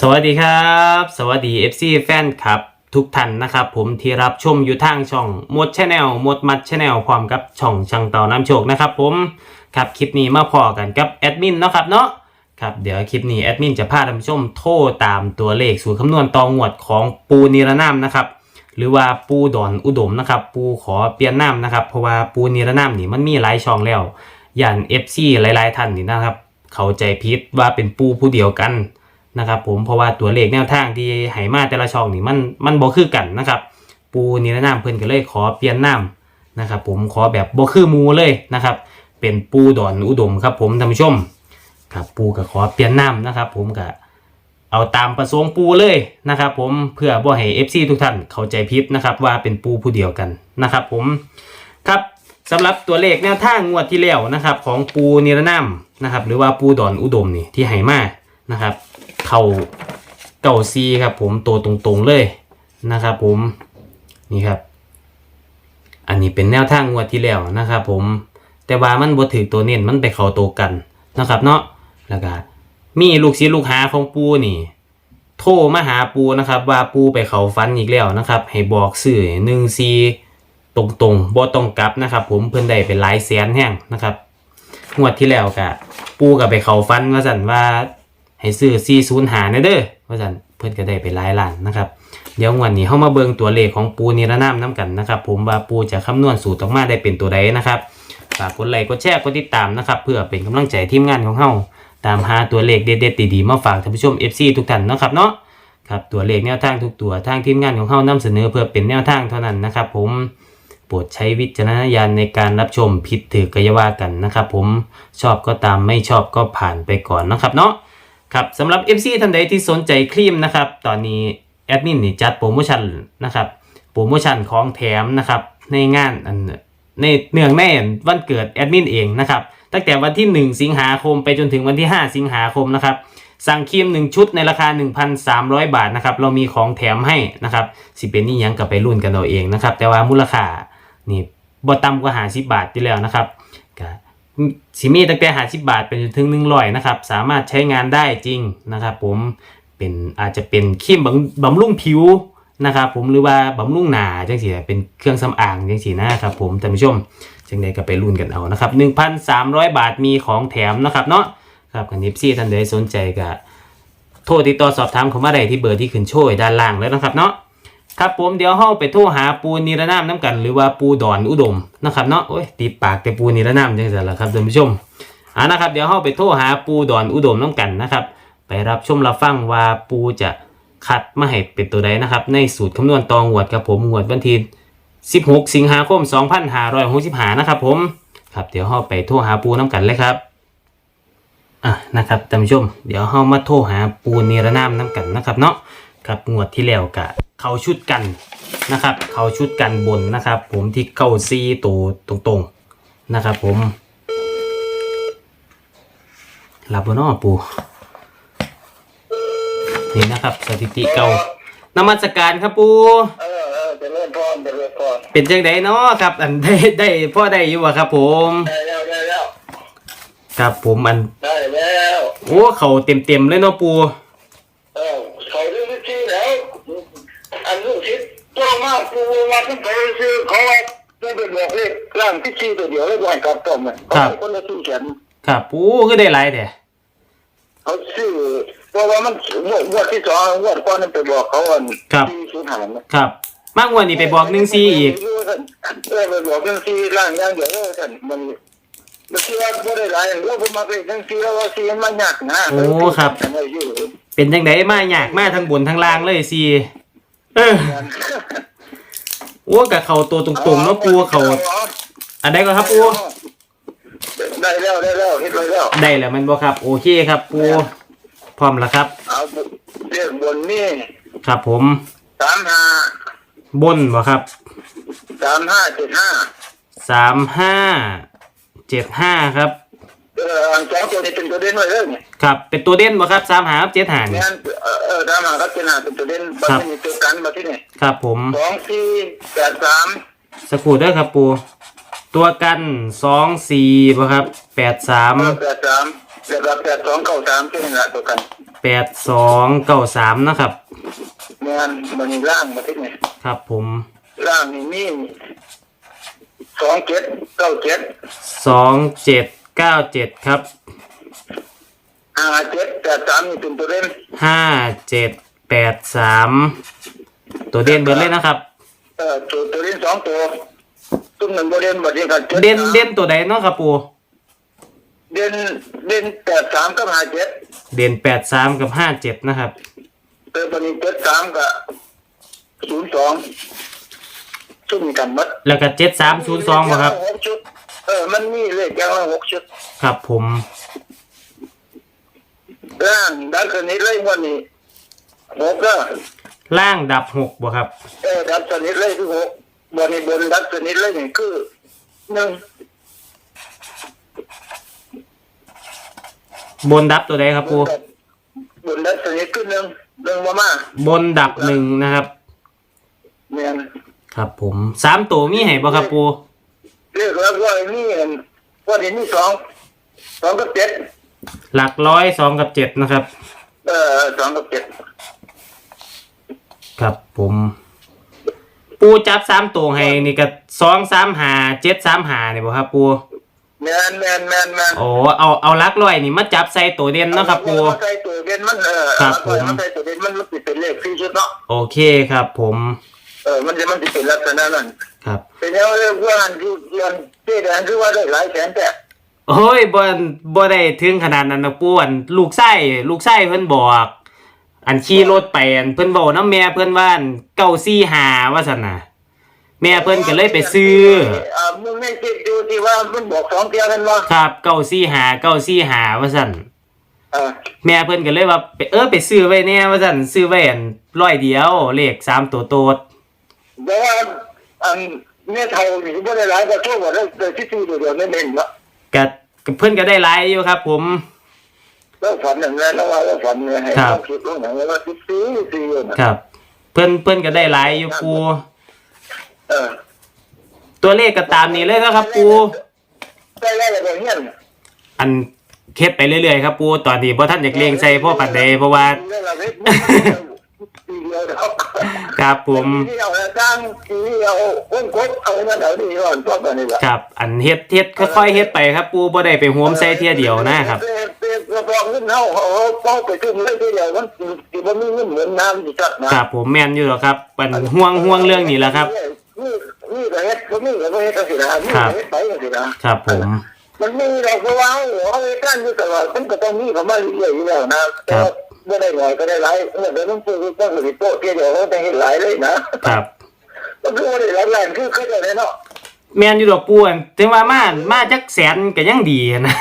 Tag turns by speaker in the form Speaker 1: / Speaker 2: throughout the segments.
Speaker 1: สวัสดีครับ สวัสดี FC แฟนครับ ทุกท่านนะครับผมที่รับชมอยู่ทางช่องมดชาแนลมดมัดชาแนลพร้อมกับช่องช่างต่าน้ำโชคนะครับผมครับคลิปนี้มาพอกันกับแอดมินเนาะครับเนาะครับเดี๋ยวคลิปนี้แอดมินจะพาท่านผู้ชมโทรตามตัวเลขสูตรคำนวณตองวดของปูนิรนามนะครับหรือว่าปูดอนอุดมนะครับปูขอเปลี่ยนนามนะครับเพราะว่าปูนิรนามนี่มันมีหลายช่องแล้วอย่าง FC หลาย ๆ ท่านนี่นะครับ เข้าใจผิดว่าเป็นปูผู้เดียวกัน นะครับผมเพราะว่าตัวเลขแนวทางที่ให้มาแต่ละช่องนี่มันมันบ่คือกันนะครับ ปูนิรนามเพิ่นก็เลยขอเปลี่ยนนามนะครับผมขอแบบบ่คือมูเลยนะครับ เป็นปูดอนอุดมครับ ผมท่านผู้ชมครับปูก็ขอเปลี่ยนนามนะครับ ผมก็เอาตามประสงค์ปูเลยนะครับ ผมเพื่อบ่ให้ FC ทุกท่านเข้าใจผิดนะครับ ว่าเป็นปูผู้เดียวกันนะครับ ผมครับสำหรับตัวเลขแนวทางงวดที่แล้วนะครับ ของปูนิรนามนะครับ หรือว่าปูดอนอุดมนี่ที่ให้มานะครับ เข้าเก่าซีครับ ผมตัวตรงๆเลยนะครับผมนี่ครับ อันนี้เป็นแนวทางงวดที่แล้วนะครับผมแต่ว่ามันบ่ถือตัวเน้นมันไปเข้าตัวกันนะครับ เนาะแล้วก็มีลูกศิษย์ลูกหาของปูนี่ โทรมาหาปูนะครับ ว่าปูไปเขาฟันอีกแล้วนะครับ ให้บอกสื่อหนึ่งซีตรงๆบ่ต้องกลับนะครับ ผมเพิ่นได้เป็นหลายแสนแห้งนะครับงวดที่แล้วก็ปูกับไปเขาฟันว่าสั่นว่า ให้ซื้อ40หาเด้อว่าซั่นเพิ่อนก็ได้ไปหลายล้านนะครับ เดี๋ยววันนี้เฮามาเบิ่งตัวเลขของปูนิรนามน้กันนะครับ ผมว่าปูจะคำนวณสูตรออกมาได้เป็นตัวใดนะครับฝากกดไลค์กดแชร์กดติดตามนะครับ เพื่อเป็นกำลังใจทีมงานของเฮาตามหาตัวเลขเด็ดๆดีๆมาฝากท่านผู้ชม FC ทุกท่านนะครับเนาะครับตัวเลขแนวทางทุกตัวทางทีมงานของเฮานำเสนอเพื่อเป็นแนวทางเท่านั้นนะครับ ผมโปรดใช้วิจารณญาณในการรับชมผิดถือกอยาว่ากันนะครับ ผมชอบก็ตามไม่ชอบก็ผ่านไปก่อนนะครับเนาะ ครับสำหรับ FC ท่านใดที่สนใจครีมนะครับ ตอนนี้แอดมินนี่จัดโปรโมชั่นนะครับ โปรโมชั่นของแถมนะครับ ในงานอันในเนื่องในวันเกิดแอดมินเองนะครับ ตั้งแต่วันที่ 1 สิงหาคมไปจนถึงวันที่ 5 สิงหาคมนะครับ สั่งครีม 1 ชุดในราคา 1,300 บาทนะครับ เรามีของแถมให้นะครับ สิเป็นนี่ยังกับไปรุ่นกันเอาเองนะครับ แต่ว่ามูลค่านี่บ่ต่ำกว่า50บบาทอยู่แล้วนะครับ สิมีตั้งแต่หาสิบบาทเป็นจนถึงหนึ่งร้อยนะครับ สามารถใช้งานได้จริงนะครับผมเป็นอาจจะเป็นครีมบำบำรุงผิวนะครับผมหรือว่าบำรุงหนาจังสีเป็นเครื่องสำอางจังสีนะครับผมท่านผู้ชมจังใดก็ไปรุ่นกันเอานะครับ1,300บาทมีของแถมนะครับเนาะครับกันนิฟซี่ท่านใดสนใจก็โทรติดต่อสอบถามเข้ามาได้ที่เบอร์ที่ขึ้นโชยด้านล่างแล้วนะครับเนาะ ครับผมเดี๋ยวเฮาไปโทรหาปูนิรนามน้ำกัน หรือว่าปูดอนอุดมนะครับเนาะโอ้ยติดปากแต่ปูนิรนามจังซั่นล่ะครับท่านผู้ชมอ่านะครับเดี๋ยวเฮาไปโทรหาปูดอนอุดมน้ำกันนะครับ ไปรับชมรับฟังว่าปูจะคัดมาให้เป็นตัวใดนะครับ ในสูตรคำนวณตองหวดครับผมงวดวันที่16 สิงหาคม 2565นะครับผมครับเดี๋ยวเฮาไปโทรหาปูน้ำกันเลยครับอะนะครับท่านผู้ชม เดี๋ยวเฮามาโทรหาปูนิรนามน้ำกันนะครับเนาะครับงวดที่แล้วกะ เขาชุดกันนะครับ เขาชุดกันบนนะครับ ผมที่เก้าซีตัวตรงๆนะครับ ผมรับบนอ้อปูนี่นะครับ สถิติเก่านมัสการครับปู
Speaker 2: เออเออเจะเริ่มพรเจะเริ่มพร
Speaker 1: เป็นจังไดเนาะครับ อันได้ได้พ่อได้อยู่วะครับ ผม
Speaker 2: ได้แล้วได้แล้ว
Speaker 1: ครับผมอัน
Speaker 2: ได้แล้ว
Speaker 1: โอ้เขาเต็มเต็มๆเลยเนาะปู
Speaker 2: เออเขาเรื่องที่แล้ว อันลูกชิด ตัวมากกูมาทั้งเขาซื้อเขาว่าได้เป็นบอกเลขร่างที่ชี้ตัวเดียวแล้วบ่อยกับต้อมเนี่ยเขาเป็นคนละสู้ฉัน
Speaker 1: ครับปูก็ได้หลายแต่
Speaker 2: เขาซื้อเพราะว่ามันงวดงวดที่สองงวดก่อนนั้นไปบอกเขาว่าที่สูญหายนะครับ
Speaker 1: มากงวดนี้ไปบอกหนึ่งซีอีก
Speaker 2: เออไปบอกหนึ่งซีร่างย่างเดียวเออท่านมันมันคิดว่าบ่ได้หลายแล้วผมมาเป็นหนึ่งซีแล้วว่าซีมันยากนะ
Speaker 1: โอ้ครับ เป็นจังไดมายากมาทั้งบนทั้งล่างเลยสิ เออโอ้กับเขาตัวตรงๆเนาะปูเขาอันใดก็ครับปู
Speaker 2: ได้แล้วได้แล้วเฮ็ดไว้แล้ว
Speaker 1: ได้แล้วแมันบ่ครับ โอเคครับ ปูพร้อมแล้วครับ
Speaker 2: เอาเรียกบนนี่
Speaker 1: ครับผม
Speaker 2: สามห้า
Speaker 1: บนบ่ครับ
Speaker 2: สามห้าเจ็ดห้า
Speaker 1: สามห้าเจ็ดห้าครับ
Speaker 2: เออสองตัวนี้เป็นตัวเด่นไว้เลยเนี่ย
Speaker 1: ครับ เป็นตัวเด่นบ่ครับสามหาเจ็ดหานี่
Speaker 2: งั้นเออเออสามห้ากับเจ็ดห้าเป็นตัวเด่นบัตรนี้ตัวกันมาที่นี่
Speaker 1: ครับผม
Speaker 2: สองสี่แปดสาม
Speaker 1: สักครู่เด้วยครับปูตัวกันสองสี่บ่ครับแปดสาม
Speaker 2: แปดสามแล้วก็แปดสองเก้าสามที่นี่แหละตัวกัน
Speaker 1: แปดสองเก้าสามนะครับ
Speaker 2: งานมันมีร่างมาที่นี่
Speaker 1: ครับผม
Speaker 2: ร่างนี่มีสองเจ็ดเก้าเจ็ด
Speaker 1: สองเจ็ด เก้าเจ็ดครับ
Speaker 2: ห้าเจ็ดแปดสามนี่เป็นตัวเล่น
Speaker 1: ห้าเจ็ดแปดสามตัวเด่นเบิร์เลยนะครับ
Speaker 2: เออตัวตัวเล่นสองตัวตุ้มหนึ่งตัวเล่นบัดนี้กัน
Speaker 1: เด่นเด่นตัวใดเนาะครับปู
Speaker 2: เด่นเด่นแปดสามกับห้าเจ็ด
Speaker 1: เด่นแปดสามกับห้าเจ็ดนะครับ
Speaker 2: เออบัดนี้เจ็ดสามกับศูนย์สองชุ่มกันหมัด
Speaker 1: แล้วก็เจ็ดสามศูนย์สองครับ
Speaker 2: หกชุด เออ มันมีเลขอย่างละหกชุด
Speaker 1: ครับผม
Speaker 2: ร่างดันสนิทเลยวันนี้หกก็
Speaker 1: ล่างดับหกบ่ครับ
Speaker 2: เออดับสนิทเลยคือหกบนนี้บนดับสนิทเลยนี่คือหนึ่ง
Speaker 1: บนดับตัวใดครับปู
Speaker 2: บนดับสนิทคือหนึ่งหนึ่งมามา
Speaker 1: บนดับหนึ่งนะครับ
Speaker 2: เมียน
Speaker 1: ครับผมสามตัวมีให้บ่ครับปู
Speaker 2: เรียกแล้วว่านี่วันนี้มีสองสองกับเจ็ด
Speaker 1: หลักร้อยสองกับเจ็ดนะครับ
Speaker 2: เออสองกับเจ็ด
Speaker 1: ครับผม ปูจับสามตัวให้นี่ก็สองสามหาเจ็ดสามหาเนี่ยบ่ครับปู
Speaker 2: แมนแมนแมนแมน
Speaker 1: โอ้เอาเอาหลักร้อยนี่มาจับใส่ตัวเด่นเนาะครับปู
Speaker 2: ใส่ตัวเด่นมันเออ
Speaker 1: ครับผม
Speaker 2: มันใส่ตัวเด่นมันมันติดเป็นเลขสี่ชุดเนาะ
Speaker 1: โอเคครับผม
Speaker 2: เออมันจะมันติดเป็นลักษณะนั้น
Speaker 1: ครับ
Speaker 2: เป็นแล้วเรื่องว่าอันที่เรื่องที่แดงคือว่าได้หลายแสนแต่
Speaker 1: โอ้ยบ่บ่ได้ถึงขนาดนั้นนะปูอันลูกไส้ลูกไส้เพิ่นบอก อันขี่รถไปอันเพิ่นบอกน้ำแม่เพิ่นว่าอันเก้าซี่หาว่าซั่นน่ะแม่เพิ่นก็เลยไปซื้อ
Speaker 2: อ่ามึงไม่คิดดูที่ว่ามันบอกสองเทียกันว่า
Speaker 1: ครับเก้าซี่หาเก้าซี่หาว่าซั่น
Speaker 2: อ่า
Speaker 1: แม่เพิ่นก็เลยว่าไปเออไปซื้อไว้แน่ว่าซั่นซื้อไว้อันร้อยเดียวเลขสามตัวโตด
Speaker 2: แต่ว่าอัน เนี่ยเท่านี่บ่ได้หลายก็โทษว่าได้ได้ที่ซื้อตัวเดียวนั่นเองเนาะ
Speaker 1: ก็ก็เพิ่นก็ได้หลายอยู่ครับ ผม
Speaker 2: แล้วฝันอย่างนั้นแล้วว่าแล้วฝันเนี่ยให้
Speaker 1: ครับ
Speaker 2: เราคิดลงอย่างนั้นว่าซื้อซื้อซื้อนะครับ
Speaker 1: เพิ่นเพิ่นก็ได้หลายอยู่ปู
Speaker 2: เออ
Speaker 1: ตัวเลขก็ตามนี้เลยนะครับ ปู
Speaker 2: ได้แล้วแบบนี้
Speaker 1: อันเฮ็ดไปเรื่อยๆครับปูตอนนี้บ่ทันอยากเลี้ยงใส่พ่อปันใดเพราะว่า
Speaker 2: ได้แล้วเว้ยปีเดียวครับ
Speaker 1: ครับผม
Speaker 2: ปีเดียวแล้วตั้งปีเดียววงกบเอาเงินเอาดีก่อนพวกอันนี้แหละ
Speaker 1: ครับ อันเฮ็ดเฮ็ดค่อยๆเฮ็ดไปครับ ปูบ่ได้ไปโหวมใส่เที่ยเดียวนะครับ
Speaker 2: เเป็นเป็นกระบอกเงินเฮาเอาเอาไปขึ้นเลยทีเดียวมันสิสิบ่มีเงินเหมือนน้ำสิจัดนะครับ
Speaker 1: ผมแม่นอยู่หรอกครับปันห่วงห่วงเรื่องนี้แหละครับ
Speaker 2: นี่นี่ก็เฮ็ดบ่มีก็บ่เฮ็ดจังซี่นะมี
Speaker 1: ครั
Speaker 2: ก็
Speaker 1: บ
Speaker 2: เฮ็ดไปจังซี่นะครับ
Speaker 1: ผม
Speaker 2: มันมีดอกเพราะว่าเอาเฮ็ดกันอยู่ตลอดมันก็ต้องมีเข้ามาเรื่อยๆอยู่แล้วนะแต่ว่าบ่ได้น้อยก็ได้หลายเมื่อเดี๋ยวต้องซื้อต้องสิโปะทีเดียวเขาจะเฮ็ดหลายเลยนะครับมันคือบ่ได้หลายแรงคือเคยได้เนาะ
Speaker 1: แม่นอยู่ดอกปูอันถึงว่ามามาจักแสนก็ยังดีนะ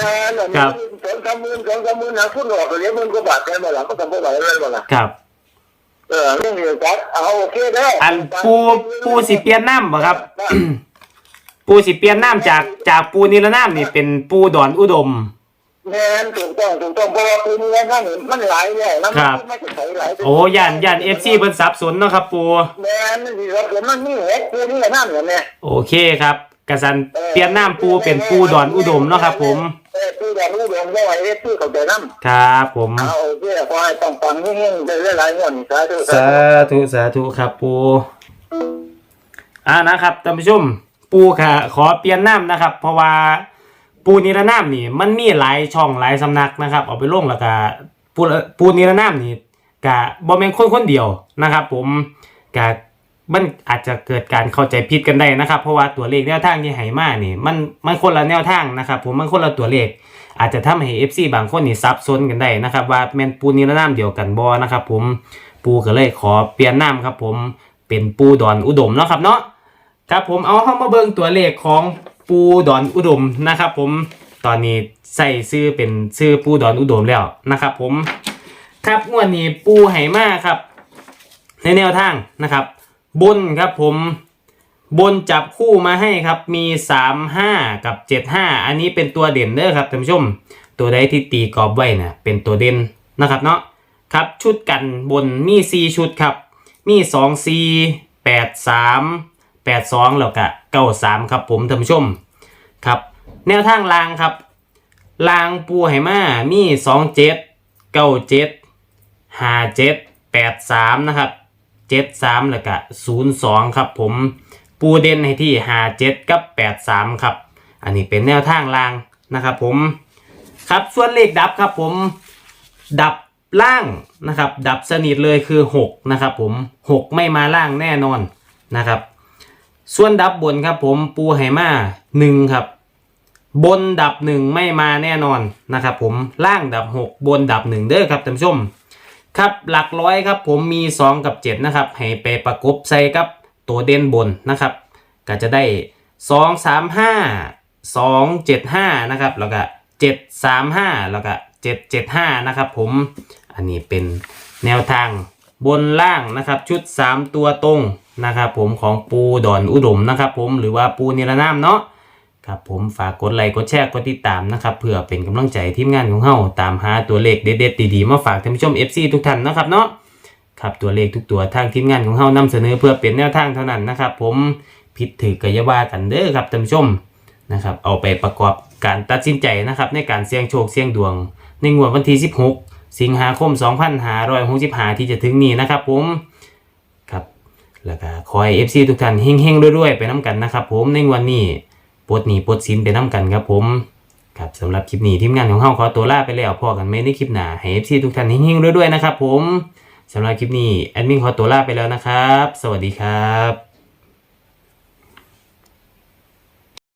Speaker 2: แม่นอัน
Speaker 1: ครั
Speaker 2: นี้
Speaker 1: บ
Speaker 2: สองสามหมื่นสองสามหมื่นนะคุณออกก็เหรียญหมื่นกว่าบาทกันบ่ล่ะก็ทำบ่ไหวแล้วบ่ล่ะ
Speaker 1: ครับ
Speaker 2: เออเรื่องเดียวกันเอาโอเคเด้อ
Speaker 1: อันปูปูสิเปลี่ยนน้ำบ่ครับ ปูสิเปลี่ยนน้ำจากจากปูนิรนามนี่เป็นปูดอนอุดม
Speaker 2: แม่นถูกต้องถูกต้องเพราะว่าคืนนี้นั่นมันหลายแล้วนะ
Speaker 1: ครับ
Speaker 2: มันไม่ใช่หลาย
Speaker 1: โอ้ย่านย่าน FC เพิ่นสับสนเนาะครับปู
Speaker 2: แม่นนี่เราเกิดมันมีเฮ็ดคืนนี้ก็นั่นเหมือนเนี่ย
Speaker 1: โอเคครับกระสันเปลี่ยนน้ำปูเป็นปูดอนอุดมเนาะครับผม
Speaker 2: เออปูดอนอุดมบ่ไว้เฮ็ดชื่อเขาใจนำ
Speaker 1: ครับผม
Speaker 2: เอาโอเคขอให้ต้องฟังเฮงๆได้หลายๆงวดนี่สาธุ
Speaker 1: สาธุสาธุครับปูอ่านะครับท่านผู้ชมปูค่ะ ขอเปลี่ยนน้ำนะครับ เพราะว่า ปูนิรนามนี่ มันมีหลายช่องหลายสำนักนะครับเอาไปลงแล้วก็ปูปูนิรนามนี่กะบ่แม่นคนคนเดียวนะครับ ผมกะมันอาจจะเกิดการเข้าใจผิดกันได้นะครับ เพราะว่าตัวเลขแนวทางที่ให้มานี่มันมันคนละแนวทางนะครับ ผมมันคนละตัวเลข อาจจะทำให้ FC บางคนนี่ซับซ้อนกันได้นะครับ ว่าแม่นปูนิรนามเดียวกันบ่นะครับ ผมปูก็เลยขอเปลี่ยนนามครับ ผมเป็นปูดอนอุดมเนาะครับเนาะครับผมเอาเข้ามาเบิ่งตัวเลขของ ปูดอนอุดมนะครับ ผมตอนนี้ใส่ชื่อเป็นชื่อปูดอนอุดมแล้วนะครับ ผมครับงวดนี้ปูไหมาครับ ในแนวทางนะครับ บนครับผมบนจับคู่มาให้ครับมี 3 5 กับ 7 5 อันนี้เป็นตัวเด่นเด้อครับท่านผู้ชม ตัวใดที่ตีกรอบไว้นะเป็นตัวเด่นนะครับเนาะครับชุดกันบนมี 4 ชุดครับ มี 2 4 8 3 8 2 แล้วก็9 3 ครับผมท่านผู้ชมครับ แนวทางล่างครับ ลางปูไหมามีสองเจ็ดเก้าเจ็ดห้าเจ็ดแปดสามนะครับเจ็ดสามแล้วก็ศูนย์สองครับผมปูเด่นให้ที่ห้าเจ็ดกับแปดสามครับ อันนี้เป็นแนวทางลางนะครับผมครับส่วนเลขดับครับผมดับล่างนะครับ ดับสนิทเลยคือ 6 นะครับผม 6 ไม่มาล่างแน่นอนนะครับ ส่วนดับบนครับผมปูไหมา1ครับ บนดับ1ไม่มาแน่นอนนะครับผมล่างดับ6บนดับ1เด้อครับท่านผู้ชม ครับหลักร้อยครับผมมี2กับ7นะครับให้ไปประกบใส่กับตัวเด่นบนนะครับ ก็จะได้2 3 5 2 7 5นะครับแล้วก็7 3 5แล้วก็7 7 5นะครับผมอันนี้เป็นแนวทางบนล่างนะครับชุด3ตัวตรง นะครับผมของปูดอนอุดมนะครับผมหรือว่าปูนิรนามเนาะครับผมฝากกดไลค์กดแชร์กดติดตามนะครับเพื่อเป็นกำลังใจทีมงานของเฮาตามหาตัวเลขเด็ดๆดีๆมาฝากท่านผู้ชม FC ทุกท่านนะครับเนาะครับตัวเลขทุกตัวทางทีมงานของเฮานำเสนอเพื่อเป็นแนวทางเท่านั้นนะครับผมผิดถือกอยว่ากันเด้อครับท่านผู้ชมนะครับเอาไปประกอบการตัดสินใจนะครับในการเสี่ยงโชคเสี่ยงดวง ในงวดวันที่ 16 สิงหาคม 2565 ที่จะถึงนี้นะครับผม แล้วก็คอย FC ทุกท่านเฮงๆด้วยๆไปน้ำกันนะครับผมในวันนี้ปดหนี้ปดสินไปน้ำกันครับผมครับสำหรับคลิปนี้ทีมงานของเฮาขอตัวลาไปแล้วพอกันไม่ในคลิปหน้าให้ FC ทุกท่านเฮงๆด้วยๆนะครับผมสำหรับคลิปนี้แอดมินขอตัวลาไปแล้วนะครับ สวัสดีครับ